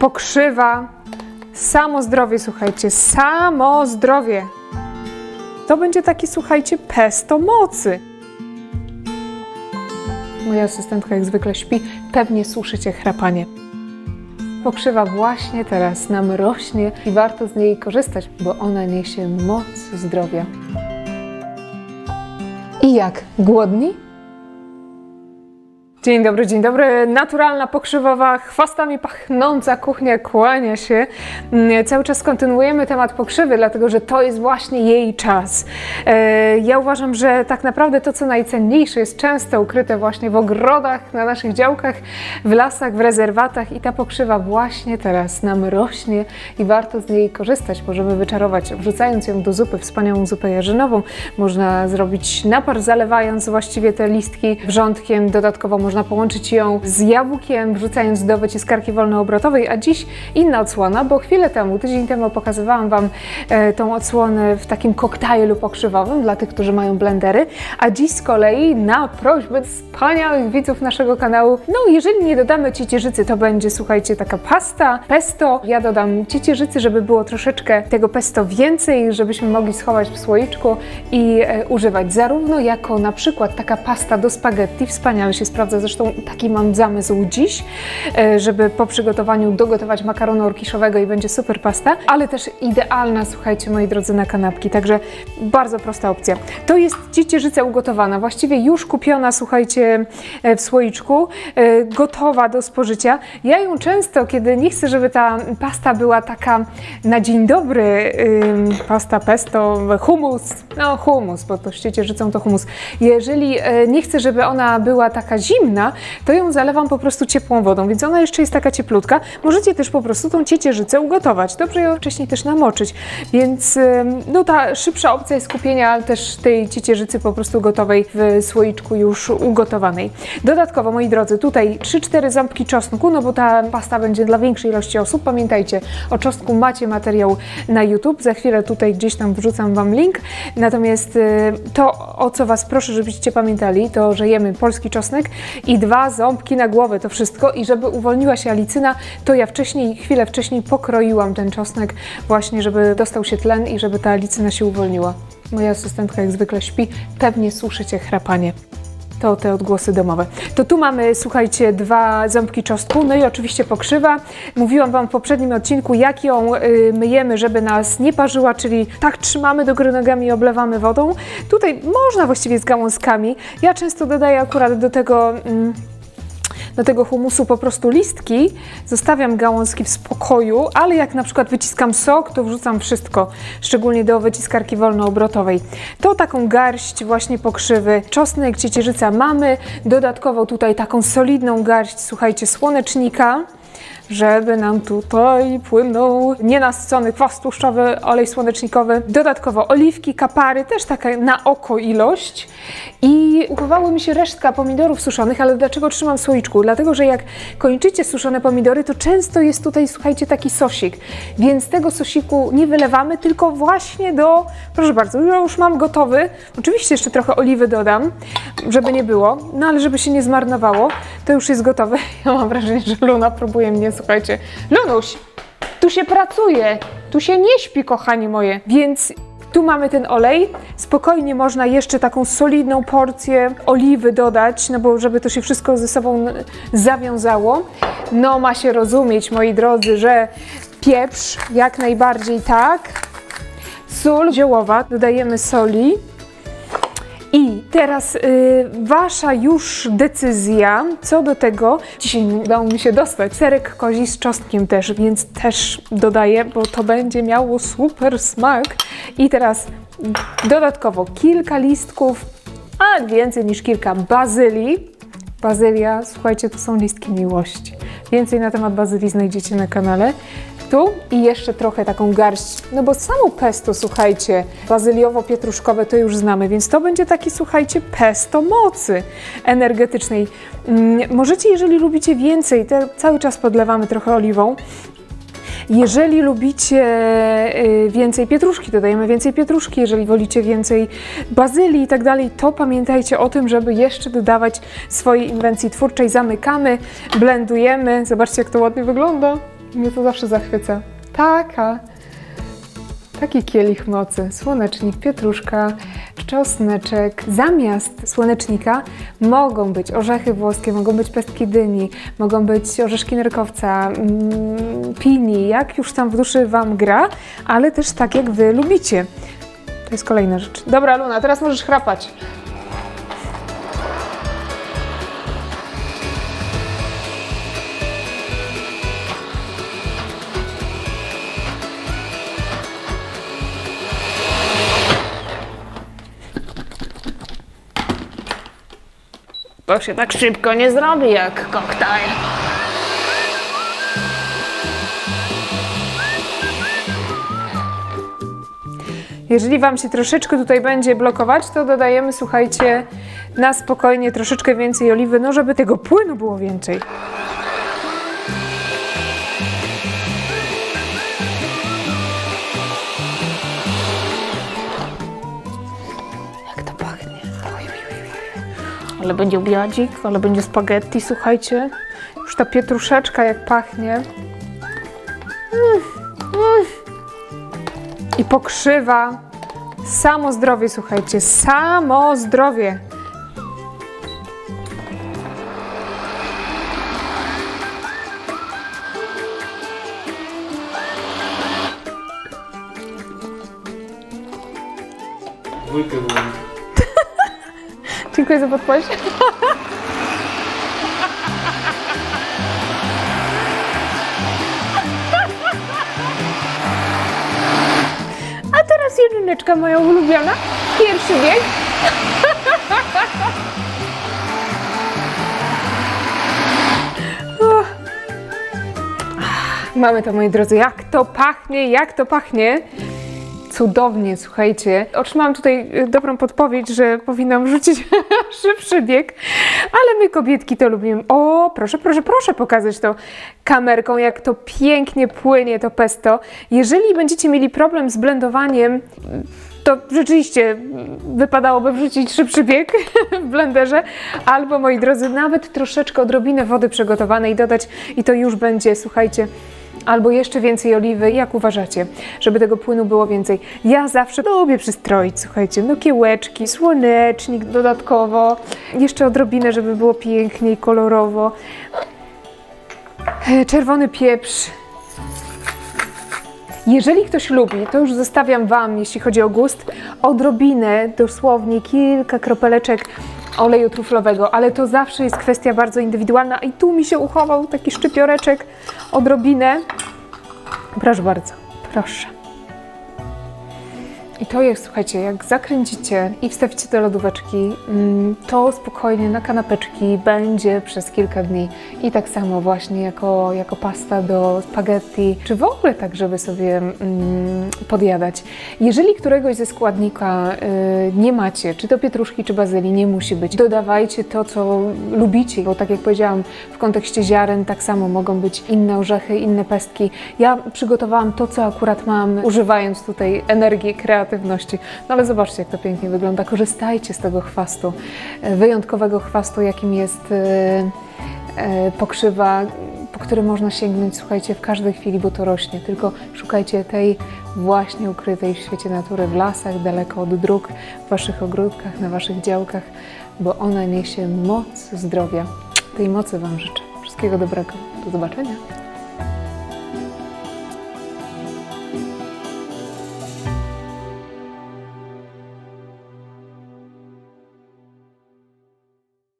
pokrzywa, samo zdrowie, słuchajcie, samo zdrowie. To będzie taki, słuchajcie, pesto mocy. Moja asystentka jak zwykle śpi, pewnie słyszycie chrapanie. Pokrzywa właśnie teraz nam rośnie i warto z niej korzystać, bo ona niesie moc zdrowia. I jak? Głodni? Dzień dobry, dzień dobry. Naturalna, pokrzywowa, chwastami pachnąca kuchnia kłania się. Mm, Cały czas kontynuujemy temat pokrzywy, dlatego że to jest właśnie jej czas. E, Ja uważam, że tak naprawdę to, co najcenniejsze, jest często ukryte właśnie w ogrodach, na naszych działkach, w lasach, w rezerwatach i ta pokrzywa właśnie teraz nam rośnie i warto z niej korzystać. Możemy wyczarować, wrzucając ją do zupy, wspaniałą zupę jarzynową. Można zrobić napar, zalewając właściwie te listki wrzątkiem. Dodatkowo można połączyć ją z jabłkiem, wrzucając do wyciskarki wolnoobrotowej, a dziś inna odsłona, bo chwilę temu, tydzień temu pokazywałam Wam e, tą odsłonę w takim koktajlu pokrzywowym dla tych, którzy mają blendery, a dziś z kolei na prośbę wspaniałych widzów naszego kanału, no jeżeli nie dodamy ciecierzycy, to będzie, słuchajcie, taka pasta, pesto. Ja dodam ciecierzycy, żeby było troszeczkę tego pesto więcej, żebyśmy mogli schować w słoiczku i e, używać. Zarówno jako na przykład taka pasta do spaghetti, wspaniale się sprawdza, zresztą taki mam zamysł dziś, e, żeby po przygotowaniu dogotować makaronu orkiszowego i będzie super pasta, ale też idealna, słuchajcie moi drodzy, na kanapki, także bardzo prosta opcja. To jest ciecierzyca ugotowana, właściwie już kupiona, słuchajcie, e, w słoiczku, e, gotowa do spożycia. Ja ją często, kiedy nie chcę, żeby ta pasta była taka na dzień dobry, pasta pesto, humus, no humus, bo to z ciecierzycą to humus. Jeżeli nie chcę, żeby ona była taka zimna, to ją zalewam po prostu ciepłą wodą, więc ona jeszcze jest taka cieplutka. Możecie też po prostu tą ciecierzycę ugotować. Dobrze ją wcześniej też namoczyć, więc no ta szybsza opcja jest kupienia też tej ciecierzycy po prostu gotowej w słoiczku już ugotowanej. Dodatkowo, moi drodzy, tutaj 3-4 ząbki czosnku, no bo ta pasta będzie dla większej ilości osób. Pamiętajcie, o czosnku macie materiał na YouTube. Za chwilę tutaj gdzieś tam wrzucam Wam link. Natomiast to, o co Was proszę, żebyście pamiętali, to, że jemy polski czosnek i dwa ząbki na głowę, to wszystko. I żeby uwolniła się alicyna, to ja wcześniej, chwilę wcześniej pokroiłam ten czosnek właśnie, żeby dostał się tlen i żeby ta alicyna się uwolniła. Moja asystentka jak zwykle śpi, pewnie słyszycie chrapanie to te odgłosy domowe. To tu mamy, słuchajcie, dwa ząbki czosnku, no i oczywiście pokrzywa. Mówiłam Wam w poprzednim odcinku, jak ją y, myjemy, żeby nas nie parzyła, czyli tak trzymamy do góry nogami i oblewamy wodą. Tutaj można właściwie z gałązkami. Ja często dodaję akurat do tego... Mm, do tego humusu po prostu listki, zostawiam gałązki w spokoju, ale jak na przykład wyciskam sok, to wrzucam wszystko, szczególnie do wyciskarki wolnoobrotowej. To taką garść właśnie pokrzywy, czosnek, ciecierzyca mamy, dodatkowo tutaj taką solidną garść, słuchajcie, słonecznika, żeby nam tutaj płynął nienasycony kwas tłuszczowy, olej słonecznikowy, dodatkowo oliwki, kapary, też taka na oko ilość i uchowały mi się resztka pomidorów suszonych, ale dlaczego trzymam w słoiczku? Dlatego, że jak kończycie suszone pomidory, to często jest tutaj, słuchajcie, taki sosik, więc tego sosiku nie wylewamy, tylko właśnie do, proszę bardzo, już mam gotowy, oczywiście jeszcze trochę oliwy dodam, żeby nie było, no ale żeby się nie zmarnowało, to już jest gotowe. Ja mam wrażenie, że Luna próbuje mnie, słuchajcie, Lunuś, tu się pracuje, tu się nie śpi, kochani moje, więc tu mamy ten olej. Spokojnie można jeszcze taką solidną porcję oliwy dodać, no bo żeby to się wszystko ze sobą zawiązało. No ma się rozumieć, moi drodzy, że pieprz jak najbardziej tak. Sól ziołowa, dodajemy soli. I teraz y, wasza już decyzja co do tego. Dzisiaj udało mi się dostać serek kozi z czosnkiem też, więc też dodaję, bo to będzie miało super smak. I teraz dodatkowo kilka listków, a więcej niż kilka bazylii. Bazylia, słuchajcie, to są listki miłości. Więcej na temat bazylii znajdziecie na kanale. Tu i jeszcze trochę taką garść, no bo samo pesto, słuchajcie, bazyliowo-pietruszkowe to już znamy, więc to będzie taki, słuchajcie, pesto mocy energetycznej. Mm, możecie, jeżeli lubicie więcej, to cały czas podlewamy trochę oliwą, jeżeli lubicie y, więcej pietruszki, dodajemy więcej pietruszki. Jeżeli wolicie więcej bazylii i tak dalej, to pamiętajcie o tym, żeby jeszcze dodawać swojej inwencji twórczej. Zamykamy, blendujemy. Zobaczcie, jak to ładnie wygląda. Mnie to zawsze zachwyca. Taka. Taki kielich mocy. Słonecznik, pietruszka, czosneczek. Zamiast słonecznika mogą być orzechy włoskie, mogą być pestki dyni, mogą być orzeszki nerkowca, mm, pini, jak już tam w duszy Wam gra, ale też tak jak Wy lubicie. To jest kolejna rzecz. Dobra, Luna, teraz możesz chrapać. To się tak szybko nie zrobi jak koktajl. Jeżeli Wam się troszeczkę tutaj będzie blokować, to dodajemy, słuchajcie, na spokojnie troszeczkę więcej oliwy, no żeby tego płynu było więcej. Ale będzie obiadzik, ale będzie spaghetti, słuchajcie. Już ta pietruszeczka jak pachnie. I pokrzywa. Samo zdrowie, słuchajcie, samo zdrowie. Dwójkę. Dziękuję za podpowiedź. A teraz jedyneczka moja ulubiona. Pierwszy bieg. Mamy to, moi drodzy. Jak to pachnie, jak to pachnie. Cudownie, słuchajcie. Otrzymałam tutaj y, dobrą podpowiedź, że powinnam rzucić szybszy bieg, ale my kobietki to lubimy. O, proszę, proszę, proszę pokazać to kamerką, jak to pięknie płynie to pesto. Jeżeli będziecie mieli problem z blendowaniem, to rzeczywiście wypadałoby wrzucić szybszy bieg w blenderze, albo moi drodzy, nawet troszeczkę odrobinę wody przygotowanej dodać i to już będzie, słuchajcie, albo jeszcze więcej oliwy, jak uważacie, żeby tego płynu było więcej. Ja zawsze lubię przystroić, słuchajcie, no kiełeczki, słonecznik dodatkowo, jeszcze odrobinę, żeby było piękniej, kolorowo. E, Czerwony pieprz. Jeżeli ktoś lubi, to już zostawiam Wam, jeśli chodzi o gust, odrobinę, dosłownie kilka kropeleczek oleju truflowego, ale to zawsze jest kwestia bardzo indywidualna i tu mi się uchował taki szczypioreczek, odrobinę. Proszę bardzo, proszę. I to jest, słuchajcie, jak zakręcicie i wstawicie do lodóweczki, mm, to spokojnie na kanapeczki będzie przez kilka dni. I tak samo właśnie jako, jako pasta do spaghetti, czy w ogóle tak, żeby sobie mm, podjadać. Jeżeli któregoś ze składnika y, nie macie, czy to pietruszki, czy bazylii, nie musi być, dodawajcie to, co lubicie, bo tak jak powiedziałam, w kontekście ziaren tak samo mogą być inne orzechy, inne pestki. Ja przygotowałam to, co akurat mam, używając tutaj energii, kreatywności. No ale zobaczcie, jak to pięknie wygląda. Korzystajcie z tego chwastu, e, wyjątkowego chwastu, jakim jest e, e, pokrzywa, po który można sięgnąć, słuchajcie, w każdej chwili, bo to rośnie. Tylko szukajcie tej właśnie ukrytej w świecie natury, w lasach, daleko od dróg, w waszych ogródkach, na waszych działkach, bo ona niesie moc zdrowia. Tej mocy Wam życzę. Wszystkiego dobrego. Do zobaczenia.